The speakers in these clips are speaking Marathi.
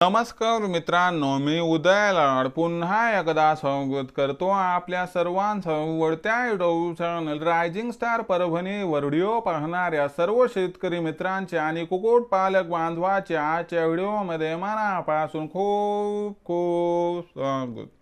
नमस्कार मित्रांनो मी उदय लाड. पुन्हा एकदा स्वागत करतो आपल्या सर्वांचं वळत्या YouTube channel Rising Star Parbhani. Video पाहणाऱ्या सर्व शेतकरी मित्रांचे आणि कुक्कुटपालक बांधवाचे आजच्या व्हिडिओमध्ये मनापासून खूप खूप स्वागत.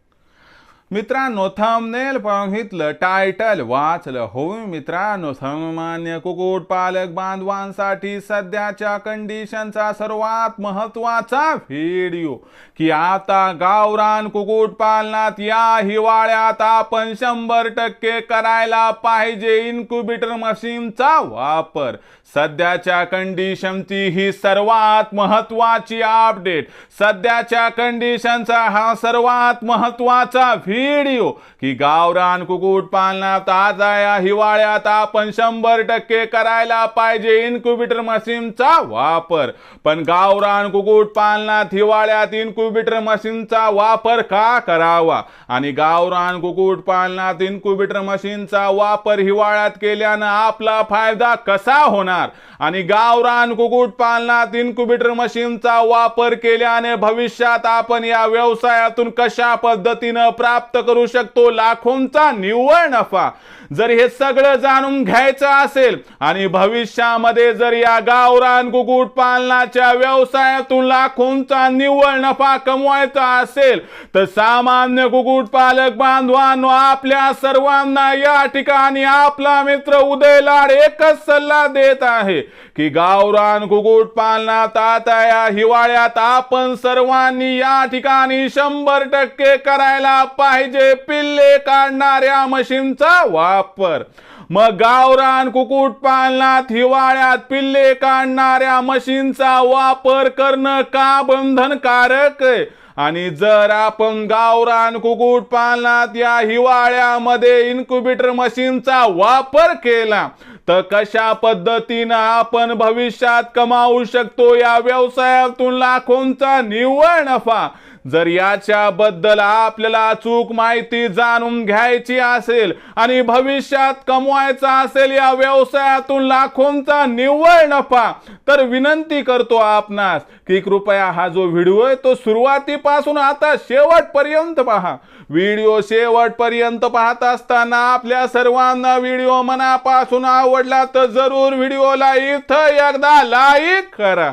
मित्रांनो थंबनेल बघितलं टायटल वाचलं. हो मित्रांनो सामान्य कुक्कुटपालक बांधवांसाठी सध्याच्या कंडिशनचा सर्वात महत्त्वाचा व्हिडिओ की आता गावरान कुक्कुटपालनात या हिवाळ्यात आपण शंभर टक्के करायला पाहिजे इन्क्युबेटर मशीनचा वापर. सध्याच्या कंडिशनची ही सर्वात महत्वाची अपडेट सध्याच्या कंडिशनचा हा सर्वात महत्त्वाचा व्हिडिओ की गावरान कुक्कुटपालनात ताजा या हिवाळ्यात आपण शंभर टक्के करायला पाहिजे इन्क्युबेटर मशीनचा वापर. पण गावरान कुक्कुटपालनात हिवाळ्यात इन्क्युबेटर मशीनचा वापर का करावा? आणि गावरान कुक्कुटपालनात इन्क्युबेटर मशीनचा वापर हिवाळ्यात केल्यानं आपला फायदा कसा होणार? आणि गावरान कुक्कुटपालनात इन्क्युबेटर मशीनचा वापर केल्याने भविष्यात आपण या व्यवसायातून कशा पद्धतीनं प्राप्त करू शकतो लाखोंचा निव्वळ नफा. जर हे सगळं जाणून घ्यायचं असेल आणि भविष्यामध्ये जर या गावरान कुक्कुटपालनाच्या व्यवसायातून लाखोंचा निव्वळ नफा कमवायचा असेल तर सामान्य कुक्कुटपालक बांधवांनो आपल्या सर्वांना या ठिकाणी आपला मित्र उदय लाड एकच सल्ला देत आहे. की गावरान कुक्कुटपालनात आता या हिवाळ्यात आपण सर्वांनी या ठिकाणी शंभर टक्के करायला पाहिजे. पिल्ले काढणाऱ्या मशीनचा वापर. मग गावरान कुक्कुटपालनात हिवाळ्यात पिल्ले काढणाऱ्या मशीनचा वापर करणं का बंधनकारक आहे? आणि जर आपण गावरान कुक्कुटपालनात या हिवाळ्यामध्ये इन्क्युबेटर मशीनचा वापर केला तर कशा पद्धतीनं आपण भविष्यात कमावू शकतो या व्यवसायातून लाखोंचा निव्वळ नफा? जर याच्याबद्दल आपल्याला अचूक माहिती जाणून घ्यायची असेल आणि भविष्यात कमवायचा असेल या व्यवसायातून लाखोंचा निव्वळ नफा तर विनंती करतो आपणास की कृपया हा जो व्हिडिओ आहे तो सुरुवातीपासून आता शेवटपर्यंत पहा. व्हिडिओ शेवटपर्यंत पाहत असताना आपल्या सर्वांना व्हिडिओ मनापासून आवडला तर जरूर व्हिडिओला इथं एकदा लाईक करा.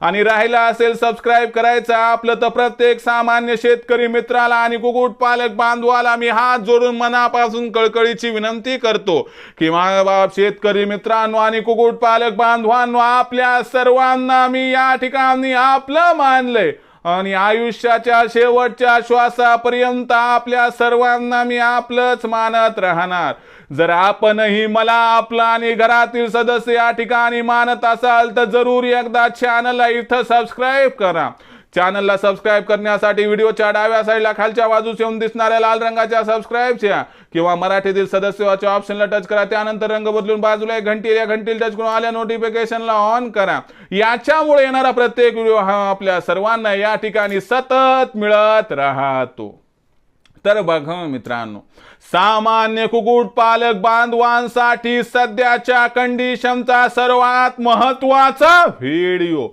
आणि राहिला असेल सबस्क्राईब करायचं आपलं तर प्रत्येक सामान्य शेतकरी मित्राला आणि कुक्कुटपालक बांधवाला मी हात जोडून मनापासून कळकळीची विनंती करतो की बाप शेतकरी मित्रांनो आणि कुक्कुटपालक बांधवांनो आपल्या सर्वांना मी या ठिकाणी आपलं मानलंय. आणि आयुष्याच्या शेवटच्या श्वासापर्यंत आपल्या सर्वांना मी आपलंच मानत राहणार. जर आपणही मला आपला आणि घरातील सदस्य या ठिकाणी मानत असाल तर जरूर एकदा चॅनलला इथं सबस्क्राईब करा. चॅनलला सबस्क्राईब करण्यासाठी व्हिडिओच्या डाव्या साईडला खालच्या बाजूस येऊन दिसणाऱ्या लाल रंगाच्या सबस्क्राईबच्या किंवा मराठीतील सदस्याच्या ऑप्शनला टच करा त्यानंतर रंग बदलून बाजूला एक घंटी या घंटीला टच करून आल्या नोटिफिकेशनला ऑन करा. याच्यामुळे येणारा प्रत्येक व्हिडिओ हा आपल्या सर्वांना या ठिकाणी सतत मिळत राहतो. तर बघा मित्रांनो सामान्य कुक्कुटपालक बांधवांसाठी सध्याच्या कंडिशनचा सर्वात महत्त्वाचा व्हिडिओ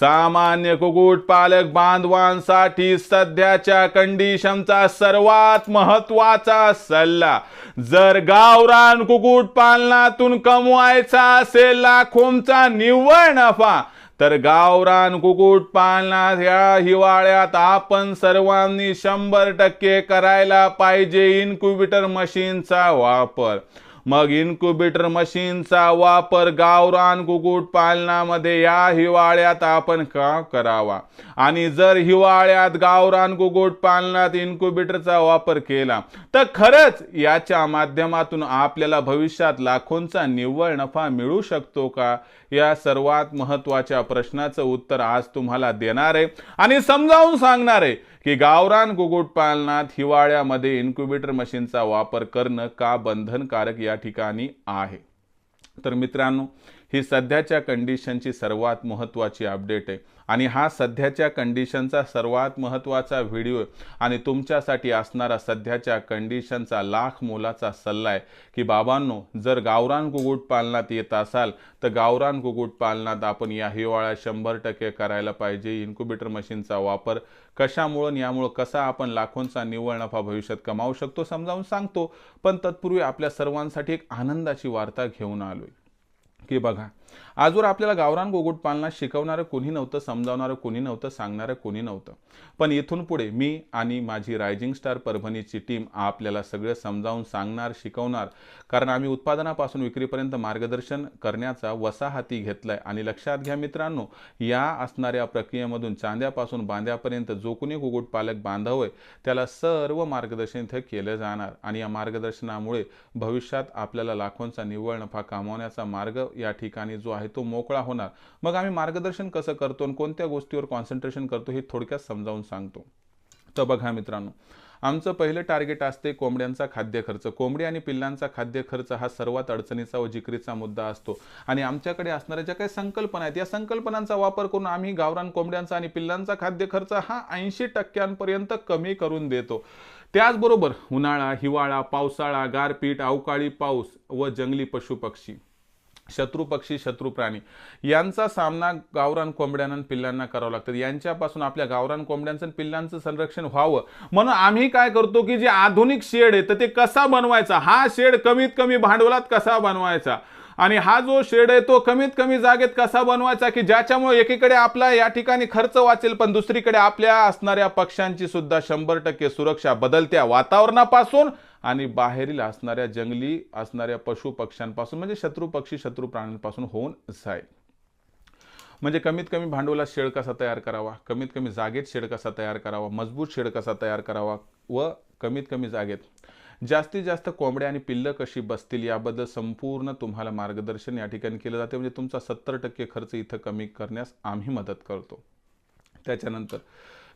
सामान्य कुक्कुटपालक बांधवांसाठी सध्याच्या कंडिशनचा सर्वात महत्त्वाचा सल्ला जर गावरान कुक्कुटपालनातून कमवायचा असेल लाखोंचा निव्वळ नफा तर गावरान कुक्कुटपालनात ह्या हिवाळ्यात आपण सर्वांनी शंभर टक्के करायला पाहिजे इन्क्युबेटर मशीनचा वापर. मग इन्क्युबेटर मशीनचा वापर गावरान कुक्कुटपालनामध्ये या हिवाळ्यात आपण का करावा? आणि जर हिवाळ्यात गावरान कुक्कुटपालनात इन्क्युबेटरचा वापर केला तर खरंच याच्या माध्यमातून आपल्याला भविष्यात लाखोंचा निव्वळ नफा मिळू शकतो का? या सर्वात महत्त्वाच्या प्रश्नाचं उत्तर आज तुम्हाला देणार आहे. आणि समजावून सांगणार आहे की गावरान कुक्कुटपालनात हिवाळ्यामध्ये इन्क्युबेटर मशीनचा वापर करणं का बंधनकारक या ठिकाणी आहे? तर मित्रांनो ही सध्याच्या कंडिशनची सर्वात महत्त्वाची अपडेट आहे. आणि हा सध्याच्या कंडिशनचा सर्वात महत्त्वाचा व्हिडिओ आणि तुमच्यासाठी असणारा सध्याच्या कंडिशनचा लाख मोलाचा सल्ला आहे की बाबांनो जर गावरान कुक्कुटपालनात येत असाल तर गावरान कुक्कुटपालनात आपण या हिवाळ्यात शंभर टक्के करायला पाहिजे. इन्क्युबेटर मशीनचा वापर कशामुळं यामुळं कसा आपण लाखोंचा निव्वळ नफा भविष्यात कमावू शकतो समजावून सांगतो. पण तत्पूर्वी आपल्या सर्वांसाठी एक आनंदाची वार्ता घेऊन आलोय. की बघा आजवर आपल्याला गावरान कुक्कुटपालनात शिकवणारं कोणी नव्हतं समजावणारं कोणी नव्हतं सांगणारं कोणी नव्हतं. पण इथून पुढे मी आणि माझी रायझिंग स्टार परभणीची टीम आपल्याला सगळं समजावून सांगणार शिकवणार. कारण आम्ही उत्पादनापासून विक्रीपर्यंत मार्गदर्शन करण्याचा वसा हाती घेतलाय. आणि लक्षात घ्या मित्रांनो या असणाऱ्या प्रक्रियेमधून चांद्यापासून बांध्यापर्यंत जो कोणी कुक्कुटपालक बांधव आहे त्याला सर्व मार्गदर्शन इथं केलं जाणार. आणि या मार्गदर्शनामुळे भविष्यात आपल्याला लाखोंचा निव्वळ नफा कमावण्याचा मार्ग या ठिकाणी जो आहे तो मोकळा होणार. मग आम्ही मार्गदर्शन कसं करतो आणि कोणत्या गोष्टीवर कॉन्सन्ट्रेशन करतो हे थोडक्यात समजावून सांगतो. तर बघा मित्रांनो आमचं पहिलं टार्गेट असते कोंबड्यांचा खाद्य खर्च. कोंबडी आणि पिल्लांचा खाद्य खर्च हा सर्वात अडचणीचा व जिकरीचा मुद्दा असतो. आणि आमच्याकडे असणाऱ्या ज्या काही संकल्पना आहेत या संकल्पनांचा वापर करून आम्ही गावरान कोंबड्यांचा आणि पिल्लांचा खाद्य खर्च हा ऐंशी टक्क्यांपर्यंत कमी करून देतो. त्याचबरोबर उन्हाळा हिवाळा पावसाळा गारपीट अवकाळी पाऊस व जंगली पशुपक्षी. शत्रू पक्षी शत्रू प्राणी. यांचा सामना गावरान कोंबड्यांना पिल्लांना करावा लागतं. यांच्यापासून आपल्या गावरान कोंबड्यांचं पिल्लांचं संरक्षण व्हावं. म्हणून आम्ही काय करतो की जे आधुनिक शेड आहे तर ते कसा बनवायचा? हा शेड कमीत कमी भांडवलात कसा बनवायचा? आणि हा जो शेड आहे तो कमीत कमी जागेत कसा बनवायचा? की ज्याच्यामुळे एकीकडे आपला या ठिकाणी खर्च वाचेल पण दुसरीकडे आपल्या असणाऱ्या पक्ष्यांची सुद्धा शंभर टक्के सुरक्षा बदलत्या वातावरणापासून आणि बाहेरील असणाऱ्या जंगली असणाऱ्या पशु पक्ष्यांपासून म्हणजे शत्रू पक्षी शत्रू प्राण्यांपासून होऊन जाईल. म्हणजे कमीत कमी भांडवलात शेड कसा तयार करावा? कमीत कमी जागेत शेड कसा तयार करावा? मजबूत शेड कसा तयार करावा? व कमीत कमी जागेत जास्तीत जास्त कोंबड्या आणि पिल्लं कशी बसतील याबद्दल संपूर्ण तुम्हाला मार्गदर्शन या ठिकाणी केलं जाते. म्हणजे तुमचा सत्तर टक्के खर्च इथं कमी करण्यास आम्ही मदत करतो. त्याच्यानंतर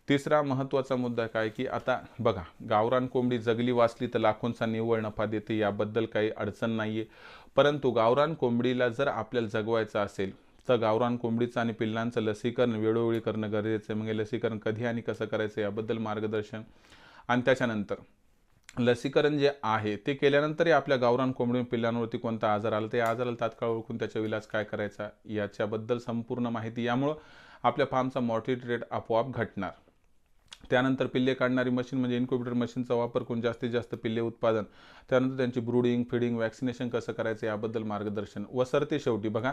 तिसरा महत्त्वाचा मुद्दा काय की आता बघा गावरान कोंबडी जगली वाचली तर लाखोंचा निव्वळ नफा देते याबद्दल काही अडचण नाही आहे परंतु गावरान कोंबडीला जर आपल्याला जगवायचं असेल तर गावरान कोंबडीचं आणि पिल्लांचं लसीकरण वेळोवेळी करणं गरजेचं आहे. मग लसीकरण कधी आणि कसं करायचं याबद्दल मार्गदर्शन. आणि त्याच्यानंतर लसीकरण जे आहे ते केल्यानंतरही आपल्या गावरान कोंबडी पिल्लांवरती कोणता आजार आला ते आजाराला तात्काळ ओळखून त्याचा इलाज काय करायचा याच्याबद्दल संपूर्ण माहिती यामुळं आपल्या फार्मचा मॉर्टिलिटी रेट आपोआप घटणार. त्यानंतर पिल्ले काढणारी मशीन म्हणजे इन्क्युबेटर मशीनचा वापर करून जास्तीत जास्त पिल्ले उत्पादन त्यानंतर त्यांची ब्रुडिंग फिडिंग वॅक्सिनेशन कसं करायचं याबद्दल मार्गदर्शन. व सरते शेवटी बघा.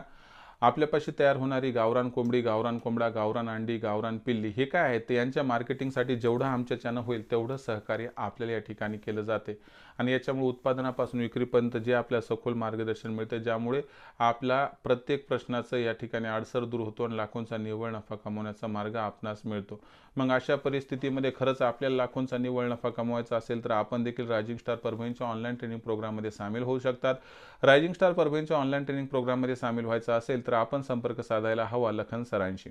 आपल्यापाशी तयार होणारी गावरान कोंबडी गावरान कोंबडा गावरान अंडी गावरान पिल्ली हे काय आहे ते यांच्या मार्केटिंगसाठी जेवढं आमच्याच्यानं होईल तेवढं सहकार्य आपल्याला या ठिकाणी केलं जाते. आणि याच्यामुळे उत्पादनापासून विक्रीपर्यंत जे आपल्या सखोल मार्गदर्शन मिळतं ज्यामुळे आपला प्रत्येक प्रश्नाचं या ठिकाणी अडसर दूर होतो आणि लाखोंचा निव्वळ नफा कमवण्याचा मार्ग आपणास मिळतो. मग अशा परिस्थितीमध्ये खरंच आपल्याला लाखोंचा निव्वळ नफा कमवायचा असेल तर आपण देखील रायझिंग स्टार परभणीच्या ऑनलाईन ट्रेनिंग प्रोग्राममध्ये सामील होऊ शकतात. रायझिंग स्टार परभणीच्या ऑनलाईन ट्रेनिंग प्रोग्राममध्ये सामील व्हायचं असेल तर आपण संपर्क साधायला हवा लखन सरांशी.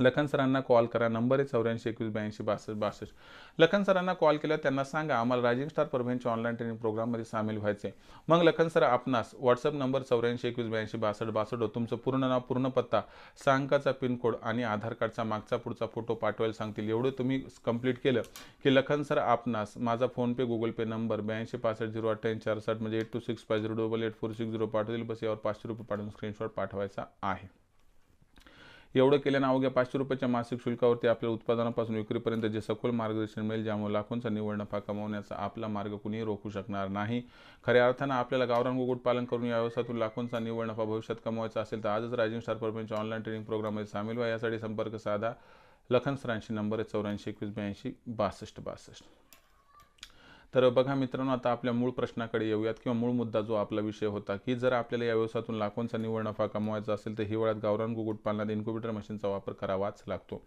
लखन सरांना कॉल करा. नंबर आहे चौऱ्याऐंशी एकवीस ब्याऐंशी बासष्ट बासष्ट. लखन सरांना कॉल केला त्यांना सांगा आम्हाला राजीव स्टार परभणीच्या ऑनलाईन ट्रेनिंग प्रोग्राममध्ये सामील व्हायचे मग लखन सर आपणास व्हॉट्सअप नंबर चौऱ्याऐंशी एकवीस ब्याऐंशी बासष्ट बासष्ट तुमचं पूर्ण नाव पूर्ण पत्ता सांकाचा पिनकोड आणि आधार कार्डचा मागचा पुढचा फोटो पाठवायला सांगतील. एवढं तुम्ही कंप्लीट केलं की लखन सर आपणास माझा फोनपे गुगल पे नंबर ब्याऐंशी पासष्ट झिरो अठ्ठ्याऐंशी चारसष्ट म्हणजे eight two six five zero double eight four six zero पाठवतील. बस यावर पाचशे रुपये पाठवून स्क्रीनशॉट पाठवायचा आहे. एवढं केल्यानं अवघ्या पाचशे रुपयाच्या मासिक शुल्कावरती आपल्या उत्पादनापासून विक्रीपर्यंत जे सखोल मार्गदर्शन मिळेल ज्यामुळे लाखोंचा निवड नफा कमावण्याचा आपला मार्ग कुणीही रोखू शकणार नाही. खऱ्या अर्थानं आपल्याला गावरान कुक्कुटपालन करून या व्यवसायातून लाखोंचा निवड नफा भविष्यात कमवायचा असेल तर आजच रायझिंग स्टार परपंचच्या ऑनलाईन ट्रेनिंग प्रोग्राममध्ये सामील व्हा. यासाठी संपर्क साधा. लखन सरांशी नंबर आहे चौऱ्याऐंशी एकवीस ब्याऐंशी बासष्ट बासष्ट. तर बघा मित्रांनो आता आपल्या मूळ प्रश्नाकडे येऊयात किंवा मूळ मुद्दा जो आपला विषय होता की जर आपल्याला या व्यवसायातून लाखोंचा निव्वळ नफा कमवायचा असेल तर हिवाळ्यात गावरान कुक्कुटपालनात इन्क्युबेटर मशीनचा वापर करावाच लागतो.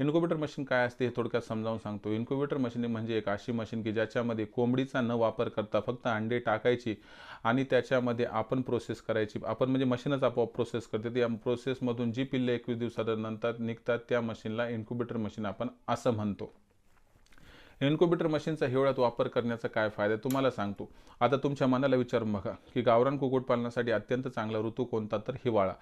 इन्क्युबेटर मशीन काय असते हे थोडक्यात समजावून सांगतो. इन्क्युबेटर मशीन म्हणजे एक अशी मशीन की ज्याच्यामध्ये कोंबडीचा न वापर करता फक्त अंडे टाकायची आणि त्याच्यामध्ये आपण प्रोसेस करायची. आपण म्हणजे मशीनच आपोआप प्रोसेस करते. त्या प्रोसेसमधून जी पिल्ले एकवीस दिवसानंतर निघतात त्या मशीनला इन्क्युबेटर मशीन आपण असं म्हणतो. इन्क्युबेटर मशीनचा हिवाळ्यात वापर करण्याचा काय फायदा आहे तुम्हाला सांगतो. आता तुमच्या मनाला विचारून बघा की गावरान कुक्कुटपालनासाठी अत्यंत चांगला ऋतू कोणता तर हिवाळा.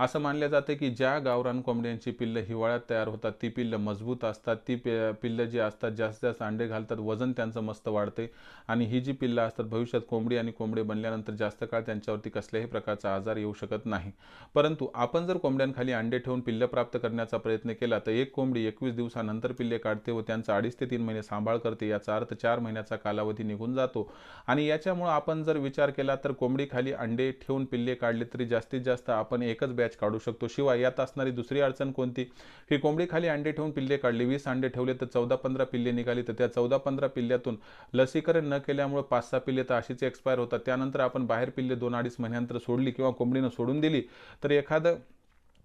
असं मानले जाते की ज्या गावरान कोंबड्यांची पिल्लं हिवाळ्यात तयार होतात ती पिल्लं मजबूत असतात ती पिल्लं जी असतात जास्त जास्त अंडे घालतात वजन त्यांचं मस्त वाढते आणि ही जी पिल्लं असतात भविष्यात कोंबडी आणि कोंबडे बनल्यानंतर जास्त काळ त्यांच्यावरती कसल्याही प्रकारचा आजार येऊ शकत नाही. परंतु आपण जर कोंबड्यांखाली अंडे ठेवून पिल्लं प्राप्त करण्याचा प्रयत्न केला तर एक कोंबडी एकवीस दिवसानंतर पिल्ले काढते व त्यांचा अडीच ते तीन महिने सांभाळ करते याचा अर्थ चार महिन्याचा कालावधी निघून जातो. आणि याच्यामुळं आपण जर विचार केला तर कोंबडीखाली अंडे ठेवून पिल्ले काढले तरी जास्तीत जास्त आपण एकच बॅच काढू शकतो. शिवाय यात असणारी दुसरी अडचण कोणती? की कोंबडीखाली अंडे ठेवून पिल्ले काढले वीस अंडे ठेवले तर चौदा पंधरा पिल्ले निघाली तर त्या चौदा पंधरा पिल्ल्यातून लसीकरण न केल्यामुळे पाच सहा पिल्ले तर अशीच एक्सपायर होतात. त्यानंतर आपण बाहेर पिल्ले दोन अडीच महिन्यानंतर सोडली किंवा कोंबडीनं सोडून दिली तर एखादं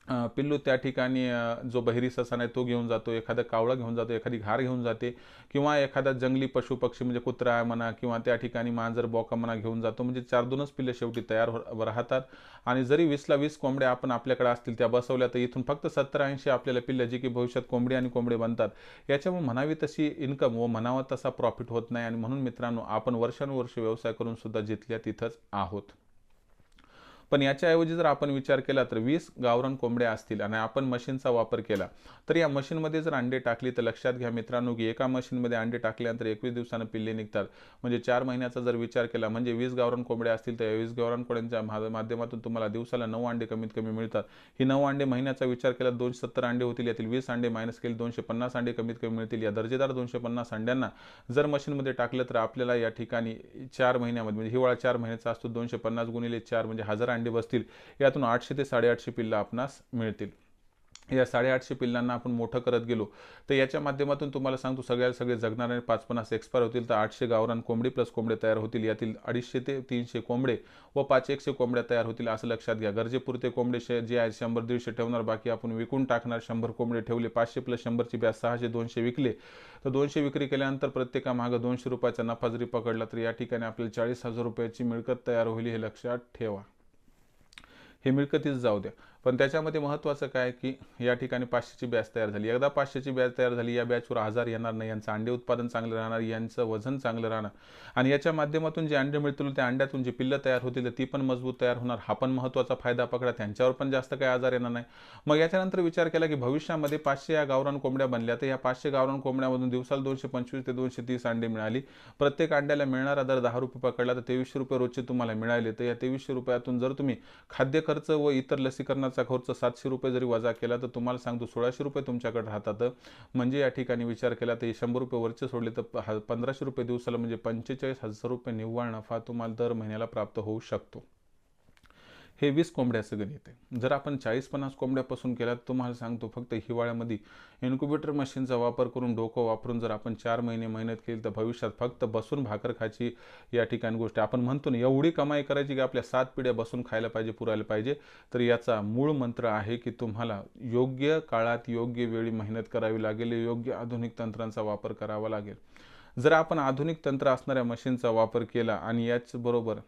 पिल्लू त्या ठिकाणी जो बहिरी ससा आहे तो घेऊन जातो. एखादा कावळा घेऊन जातो एखादी घार घेऊन जाते. किंवा एखादा जंगली पशु पक्षी म्हणजे कुत्रा म्हणा किंवा त्या ठिकाणी मांजर बोका म्हणा घेऊन जातो. म्हणजे चार दोनच पिल्ले शेवटी तयार हो राहतात. आणि जरी वीसला वीस कोंबड्या आपण आपल्याकडे असतील त्या बसवल्या तर इथून फक्त सत्तर ऐंशी आपल्याला पिल्ले जे की भविष्यात कोंबडी आणि कोंबडे बनतात. याच्यामुळे म्हणावी तशी इन्कम व म्हणावा तसा प्रॉफिट होत नाही. आणि म्हणून मित्रांनो आपण वर्षानुवर्ष व्यवसाय करून सुद्धा जिथल्या तिथंच आहोत. पण याच्याऐवजी जर आपण विचार केला तर वीस गावरण कोंबड्या असतील आणि आपण मशीनचा वापर केला तर या मशीनमध्ये जर अंडे टाकली तर लक्षात घ्या मित्रांनो की एका मशीनमध्ये अंडे टाकल्यानंतर एकवीस दिवसानं पिल्ले निघतात. म्हणजे चार महिन्याचा जर विचार केला म्हणजे वीस गावरण कोंबड्या असतील तर या वीस गावरण कोंबड्यांच्या माध्यमातून तुम्हाला दिवसाला नऊ अंडे कमीत कमी मिळतात. ही नऊ अंडे महिन्याचा विचार केला दोनशे सत्तर अंडे होतील यातील वीस अंडे मायनस केले दोनशे पन्नास अंडे कमीत कमी मिळतील. या दर्जेदार दोनशे पन्नास अंड्यांना जर मशीनमध्ये टाकलं तर आपल्याला या ठिकाणी चार महिन्यामध्ये म्हणजे हिवाळा चार महिन्याचा असतो दोनशे पन्नास गुणिले चार म्हणजे हजार अंडे बसतील. यातून आठशे ते साडेआठशे पिल्लं आपणास मिळतील. या साडेआठशे पिल्लांना आपण मोठं करत गेलो तर याच्या माध्यमातून तुम्हाला सांगतो सगळ्याला सगळे जगणारे पाच पन्नास एक्सपायर होतील तर आठशे गावरान कोंबडी प्लस कोंबडे तयार होतील. यातील अडीचशे ते तीनशे कोंबडे व पाच एकशे कोंबड्या तयार होतील असं लक्षात घ्या. गरजेपुरते कोंबडे जे आहेत शंभर दीडशे ठेवणार बाकी आपण विकून टाकणार. शंभर कोंबडे ठेवले पाचशे प्लस शंभरची ब्याज सहाशे दोनशे विकले. तर दोनशे विक्री केल्यानंतर प्रत्येकामागं दोनशे रुपयाचा नफा जरी पकडला तर या ठिकाणी आपल्याला चाळीस हजार रुपयाची मिळकत तयार होईल हे लक्षात ठेवा. हे मिळकतीच जाऊ द्या. पण त्याच्यामध्ये महत्त्वाचं काय की या ठिकाणी पाचशेची बॅच तयार झाली. एकदा पाचशेची बॅच तयार झाली या बॅचवर आजार येणार नाही यांचं अंडे उत्पादन चांगलं राहणार यांचं वजन चांगलं राहणार. आणि याच्या माध्यमातून जे अंडे मिळतील त्या अंड्यातून जी पिल्लं तयार होतील ती पण मजबूत तयार होणार. हा पण महत्त्वाचा फायदा पकडा त्यांच्यावर पण जास्त काही आजार येणार नाही. मग याच्यानंतर विचार केला की भविष्यामध्ये पाचशे या गावरान कोंबड्या बनल्या तर या पाचशे गावरान कोंबड्यामधून दिवसाला दोनशे पंचवीस ते दोनशे तीस अंडे मिळाली. प्रत्येक अंड्याला मिळणारा दर दहा रुपये पकडला तर तेवीसशे रुपये रोजचे तुम्हाला मिळाले. तर या तेवीसशे रुपयातून जर तुम्ही खाद्य खर्च व इतर लसीकरणाचा खर्च सातशे रुपये जरी वजा केला तर तुम्हाला सांगतो सोळाशे रुपये तुमच्याकडे राहतात. म्हणजे या ठिकाणी विचार केला तर शंभर रुपये वरचे सोडले तर पंधराशे रुपये दिवसाला म्हणजे पंचेचाळीस हजार रुपये निव्वळ नफा तुम्हाला दर महिन्याला प्राप्त होऊ शकतो. हे वीस कोंबड्या सगळं येते जर आपण चाळीस पन्नास कोंबड्यापासून केला तर तुम्हाला सांगतो फक्त हिवाळ्यामध्ये इन्क्युबेटर मशीनचा वापर करून डोकं वापरून जर आपण चार महिने मेहनत केली तर भविष्यात फक्त बसून भाकर खायची या ठिकाणी गोष्ट आपण म्हणतो ना एवढी कमाई करायची की आपल्या सात पिढ्या बसून खायला पाहिजे पुरायला पाहिजे. तर याचा मूळ मंत्र आहे की तुम्हाला योग्य काळात योग्य वेळी मेहनत करावी लागेल योग्य आधुनिक तंत्रांचा वापर करावा लागेल. जर आपण आधुनिक तंत्र असणाऱ्या मशीनचा वापर केला आणि याचबरोबर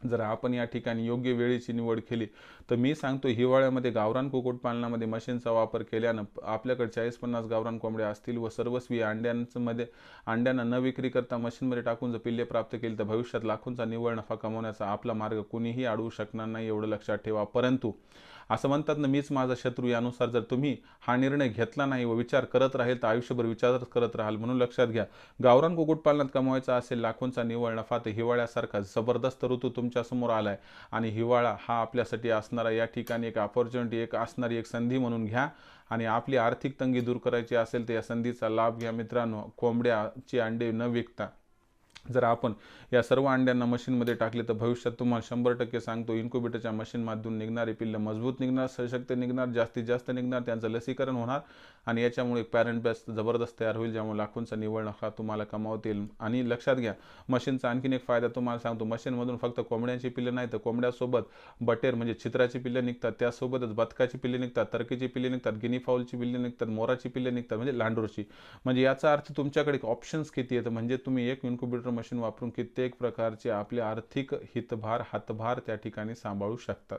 जर आपण या ठिकाणी योग्य वेळेची निवड केली तर मी सांगतो हिवाळ्यामध्ये गावरान कुक्कुटपालनामध्ये मशीनचा वापर केल्यानं आपल्याकडे चाळीस पन्नास गावरान कोंबड्या असतील व सर्वस्वी अंड्यांमध्ये अंड्यांना न विक्री करता मशीनमध्ये टाकून जर पिल्ले प्राप्त केली तर भविष्यात लाखोंचा निव्वळ नफा कमवण्याचा आपला मार्ग कुणीही अडवू शकणार नाही एवढं लक्षात ठेवा. परंतु असं म्हणतात ना मीच माझा शत्रू यानुसार जर तुम्ही हा निर्णय घेतला नाही व विचार करत राहील तर आयुष्यभर विचारच करत राहाल. म्हणून लक्षात घ्या गावरान कुक्कुटपालनात कमवायचा असेल लाखोंचा निवळ नफा तर हिवाळ्यासारखा जबरदस्त ऋतू तुमच्यासमोर आलाय. आणि हिवाळा हा आपल्यासाठी असणारा या ठिकाणी एक ऑपॉर्च्युनिटी एक असणारी एक संधी म्हणून घ्या. आणि आपली आर्थिक तंगी दूर करायची असेल तर या संधीचा लाभ घ्या मित्रांनो. कोंबड्याची अंडे न विकता. जर आपण या सर्व अंड्यांना मशीनमध्ये टाकले तर भविष्यात तुम्हाला शंभर टक्के सांगतो इन्क्युबेटरच्या मशीनमधून निघणारी पिल्लं मजबूत निघणार सशक्त निघणार जास्तीत जास्त निघणार त्यांचं लसीकरण होणार. आणि याच्यामुळे पॅरेंट बेस्ट जबरदस्त तयार होईल ज्यामुळे लाखोंचा निवड नफा तुम्हाला कमावता येईल आणि लक्षात घ्या मशीनचा आणखीन एक फायदा तुम्हाला सांगतो मशीनमधून फक्त कोंबड्यांची पिल्लं नाही तर कोंबड्यासोबत बटेर म्हणजे चित्राची पिल्लं निघतात त्यासोबतच बदकाची पिल्ले निघतात तरकीची पिल्ले निघतात गिनीफाऊलची पिल्ले निघतात मोराची पिल्ले निघतात म्हणजे लांडूरची. म्हणजे याचा अर्थ तुमच्याकडे ऑप्शन्स किती आहेत? म्हणजे तुम्ही एक इन्क्युबेटर मशीन वापरून कित्येक प्रकारचे आपले आर्थिक हितभार हातभार त्या ठिकाणी सांभाळू शकतात.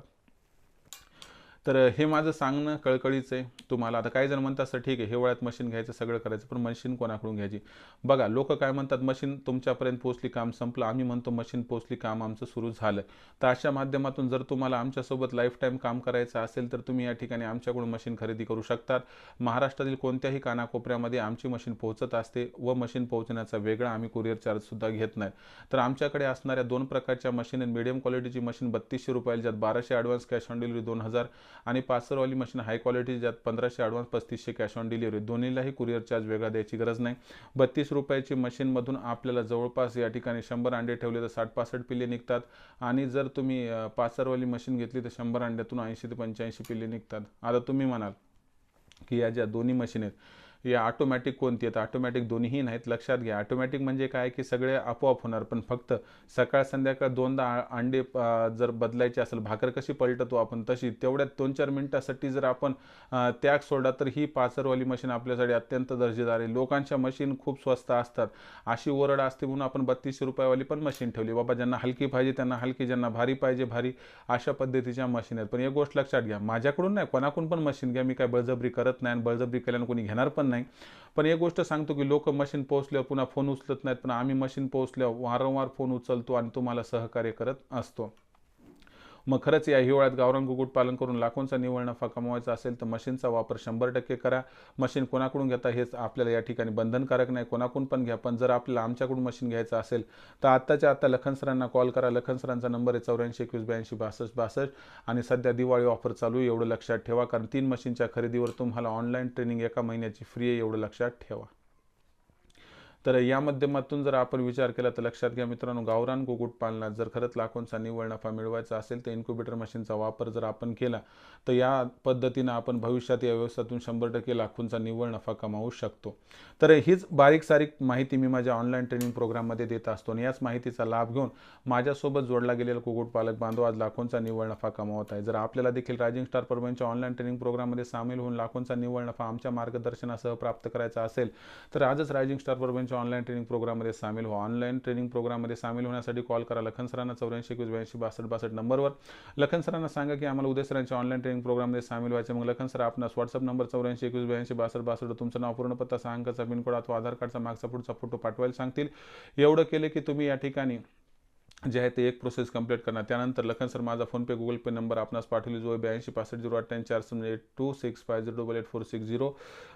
तर हे माझं सांगणं कळकळीचं आहे. तुम्हाला आता काही जण म्हणतात सर ठीक आहे हिवाळ्यात मशीन घ्यायचं सगळं करायचं पण मशीन कोणाकडून घ्यायची? बघा लोक काय म्हणतात मशीन तुमच्यापर्यंत पोहोचली काम संपलं. आम्ही म्हणतो मशीन पोचली काम आमचं सुरू झालं. तर अशा माध्यमातून जर तुम्हाला आमच्यासोबत लाईफ टाईम काम करायचं असेल तर तुम्ही या ठिकाणी आमच्याकडून मशीन खरेदी करू शकतात. महाराष्ट्रातील कोणत्याही कानाकोपऱ्यामध्ये आमची मशीन पोहोचत असते व मशीन पोहोचण्याचा वेगळा आम्ही कुरिअर चार्जसुद्धा घेत नाही. तर आमच्याकडे असणाऱ्या दोन प्रकारच्या मशीन मिडियम क्वालिटीची मशीन बत्तीसशे रुपयाला ज्यात बाराशे ॲडव्हान्स कॅश ऑन डिलिव्हरी दोन हजार. आणि पाचसरवाली मशीन हाय क्वालिटी ज्यात पंधराशे ॲडव्हान्स पस्तीसशे कॅश ऑन डिलिव्हरी दोन्हीलाही कुरिअर चार्ज वेगळा द्यायची गरज नाही. बत्तीस रुपयाची मशीनमधून आपल्याला जवळपास या ठिकाणी शंभर अंडे ठेवले तर साठ पासष्ट पिल्ले निघतात. आणि जर तुम्ही पाचसरवाली मशीन घेतली तर शंभर अंड्यातून ऐंशी ते पंच्याऐंशी पिल्ले निघतात. आता तुम्ही म्हणाल की या ज्या दोन्ही मशीन आहेत या ऑटोमॅटिक कोणती आहेत ऑटोमॅटिक दोन्हीही नाहीत लक्षात घ्या. ऑटोमॅटिक म्हणजे काय? की सगळे आपोआप होणार पण फक्त सकाळ संध्याकाळ दोनदा अंडे जर बदलायचे असेल भाकर कशी पलटतो आपण तशी तेवढ्यात दोन चार मिनिटासाठी जर आपण त्याग सोडा तर ही पाचरवाली मशीन आपल्यासाठी अत्यंत दर्जेदार आहे. लोकांच्या मशीन खूप स्वस्त असतात. अशी ओरड असते म्हणून आपण बत्तीसशे रुपयावाली पण मशीन ठेवली. बाबा ज्यांना हलकी पाहिजे त्यांना हलकी ज्यांना भारी पाहिजे भारी अशा पद्धतीच्या मशीन आहेत. पण एक गोष्ट लक्षात घ्या. माझ्याकडून नाही कोणाकडून पण मशीन घ्या. मी काय बळजबरी करत नाही आणि बळजबरी केल्यानं कोणी घेणार पण नाही. नाही. पण एक गोष्ट सांगतो की लोक मशीन पोहोचल्यावर पुन्हा फोन उचलत नाहीत पण आम्ही मशीन पोहोचल्यावर वारंवार फोन उचलतो आणि तुम्हाला सहकार्य करत असतो. मग खरंच या हिवाळ्यात गावरान कुक्कुटपालन करून लाखोंचा निव्वळ नफा कमवायचा असेल तर मशीनचा वापर शंभर टक्के करा. मशीन कोणाकडून घेता हेच आपल्याला या ठिकाणी बंधनकारक नाही. कोणाकडून पण घ्या पण जर आपल्याला आमच्याकडून मशीन घ्यायचं असेल तर आत्ताच्या आत्ता लखन सरांना कॉल करा. लखन सरांचा नंबर आहे चौऱ्याऐंशी एकवीस ब्याऐंशी बासष्ट बासष्ट. आणि सध्या दिवाळी ऑफर चालू आहे एवढं लक्षात ठेवा. कारण तीन मशीनच्या खरेदीवर तुम्हाला ऑनलाईन ट्रेनिंग एका महिन्याची फ्री आहे एवढं लक्षात ठेवा. तर या माध्यमातून जर आपण विचार केला तर लक्षात घ्या मित्रांनो गावरान कुक्कुटपालनात जर खरंच लाखोंचा निव्वळ नफा मिळवायचा असेल तर इन्क्युबेटर मशीनचा वापर जर आपण केला तर या पद्धतीनं आपण भविष्यात या व्यवसायातून शंभर टक्के लाखोंचा निव्वळ नफा कमावू शकतो. तर हीच बारीक सारीक माहिती मी माझ्या ऑनलाईन ट्रेनिंग प्रोग्राममध्ये देत असतो आणि याच माहितीचा लाभ घेऊन माझ्यासोबत जोडला गेलेला कुक्कुटपालक बांधव आज लाखोंचा निव्वळ नफा कमावत आहे. जर आपल्याला देखील रायझिंग स्टार परभणीच्या ऑनलाईन ट्रेनिंग प्रोग्राममध्ये सामील होऊन लाखोंचा निव्वळ नफा आमच्या मार्गदर्शनासह प्राप्त करायचा असेल तर आजच रायझिंग स्टार परभणीच्या ऑनलाईन ट्रेनिंग प्रोग्राममध्ये सामील व्हा. ऑनलाईन ट्रेनिंग प्रोग्राममध्ये सामील होण्यासाठी कॉल करा लखन सरांना चौऱ्याऐंशी एकवीस ब्याऐंशी बासष्ट बासष्ट नंबरवर. लखन सरांना सांगा की आम्हाला उद्या सरांच्या ऑनलाईन ट्रेनिंग प्रोग्राममध्ये सामील व्हायचे मग लखन सर आपणास व्हॉट्सअप नंबर चौऱ्याऐंशी एकवीस ब्याऐंशी बासष्ट बासष्ट तुमचं नाव पूर्ण पत्ता सहा अंकाचा पिनकोड अथवा आधार कार्डचा मागचा पुढचा फोटो पाठवायला सांगतील. एवढं केलं की तुम्ही या ठिकाणी जे आहे ते एक प्रोसेस कंप्लीट करणार. त्यानंतर लखन सर माझा फोनपे गुगल पे नंबर आपणास पाठवली. जो आहे ब्याऐंशी पासष्ट झिरो अठ्ठ्याऐंशी शून्य eight two six five zero double eight four six zero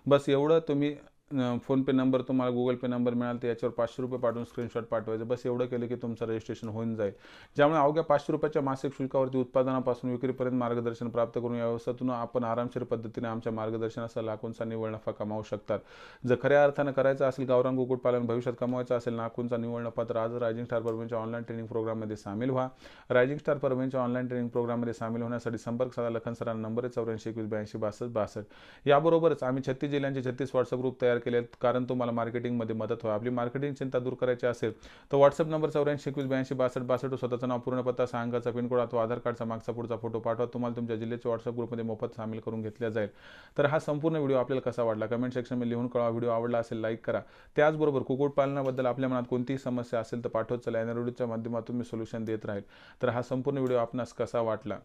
बस एवढं तुम्ही फोनपे नंबर तुम्हाला गुगल पे नंबर मिळाल तर याच्यावर पाचशे रुपये पाठवून स्क्रीनशॉट पाठवायचं. बस एवढं केलं की तुमचं रजिस्ट्रेशन होऊन जाईल. ज्यामुळे अवघ्या पाचशे रुपयाच्या मासिक शुल्कावरती उत्पादनापासून विक्रीपर्यंत मार्गदर्शन प्राप्त करून या व्यवस्थेतून आपण आरामशीर पद्धतीने आमच्या मार्गदर्शनाचा लाखोंचा निव्वळ नफा कमावू शकतात. जर खऱ्या अर्थानं करायचं असेल गावरान कुक्कुटपालन भविष्यात कमवायचं असेल लाखोंचा निव्वळ नफा तर आज रायझिंग स्टार परभणीच्या ऑनलाईन ट्रेनिंग प्रोग्राममध्ये सामील व्हा. रायझिंग स्टार परभणीच्या ऑनलाईन ट्रेनिंग प्रोग्राममध्ये सामील होण्यासाठी संपर्क साधा लखन सरांना नंबर आहे चौऱ्याऐंशी एकवीस ब्याऐंशी बासष्ट बासष्ट. याबरोबरच आम्ही छत्तीस जिल्ह्यांचे छत्तीस व्हॉट्सअप ग्रुप तयार केले कारण तुम्हाला मार्केटिंगमध्ये मदत व्हा आपली मार्केटिंग चिंता दूर करायची असेल तर व्हॉट्सअप नंबर चौऱ्याऐंशी एकवीस ब्याऐंशी बासष्ट बासष्ट स्वतःचं नाव पूर्ण पत्ता सांगाचा पिनकोड अथवा आधार कार्डचा मागचा पुढचा फोटो पाठवा. तुम्हाला तुमच्या जिल्ह्याच्या व्हॉट्सअप ग्रुपमध्ये मोफत सामील करून घेतल्या जाईल. तर हा संपूर्ण व्हिडिओ आपल्याला कसा वाटला? कमेंट सेक्शनमध्ये लिहून कळवा. व्हिडिओ आवडला असेल लाईक करा. त्याचबरोबर कुक्कुटपालनाबद्दल आपल्या मनात कोणतीही समस्या असेल तर पाठवत चला. या माध्यमातून मी सोल्युशन देत राहील. तर हा संपूर्ण व्हिडिओ आपणास कसा वाटला?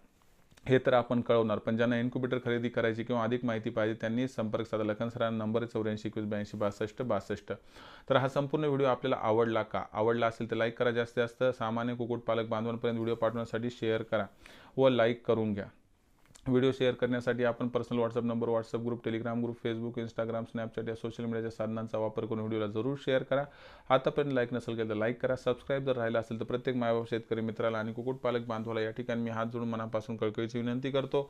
हे तर आपण कळवणार पण ज्यांना इन्क्युबेटर खरेदी करायची किंवा अधिक माहिती पाहिजे त्यांनी संपर्क साधा. लखन सरांना नंबर चौऱ्याऐंशी एकवीस ब्याऐंशी बासष्ट बासष्ट. तर हा संपूर्ण व्हिडिओ आपल्याला आवडला का? आवडला असेल तर लाईक करा जास्तीत जास्त. सामान्य कुक्कुटपालक बांधवांपर्यंत व्हिडिओ पाठवण्यासाठी शेअर करा व लाईक करून घ्या. व्हिडिओ शेअर करण्यासाठी आपण personal WhatsApp number WhatsApp group Telegram group Facebook Instagram Snapchat या सोशल मीडियाच्या साधनांचा वापर करून व्हिडिओला जरूर शेअर करा. आतापर्यंत लाईक नसेल केलं तर लाईक करा. सबस्क्राईब जर राहिला असेल तर प्रत्येक मायबाप शेतकरी मित्राला आणि कुक्कुटपालक बांधवाला या ठिकाणी मी हात जोडून मनापासून कळकळीची विनंती करतो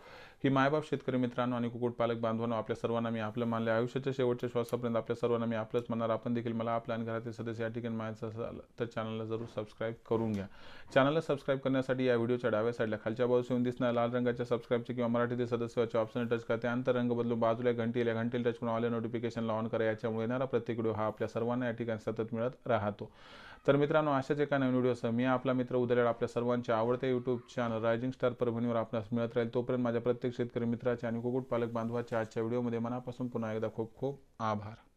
की मायबाप शेतकरी मित्रांनो आणि कुक्कुटपालक बांधवांनो आपल्या सर्वांना मी आपलं मानले आयुष्याच्या शेवटच्या श्वासापर्यंत आपल्या सर्वांना मी आपलंच म्हणणार आपण देखील मला आपल्या आणि घरातील सदस्य या ठिकाणी माहिती असेल तर चॅनलला जरूर सबस्क्राईब करून घ्या. चॅनलला सबस्क्राईब करण्यासाठी या व्हिडिओच्या डाव्या साईडला खालच्या बाजूस येऊन दिसणार लाल रंगाच्या सबस्क्राईबचे किंवा मराठीतील सदस्याच्या ऑप्शन टच करा त्यानंतर रंग बदलून बाजूला घंटीला घंटीला टच करून आले नोटिफिकेशनला ऑन करा. याच्यामुळे येणारा प्रत्येक व्हिडिओ हा आपल्या सर्वांना या ठिकाणी सतत मिळत राहतो. तर मित्रांनो अशाच एका नवीन व्हिडिओसह मी आपला मित्र उदयड आपल्या सर्वांच्या आवडत्या यूट्यूब चॅनल रायझिंग स्टार परभणीवर आपल्यास मिळत राहील. तोपर्यंत माझ्या प्रत्येक शेतकरी मित्राचे आणि कुकुट पालक बांधवाच्या आजच्या व्हिडिओमध्ये मनापासून पुन्हा एकदा खूप खूप आभार.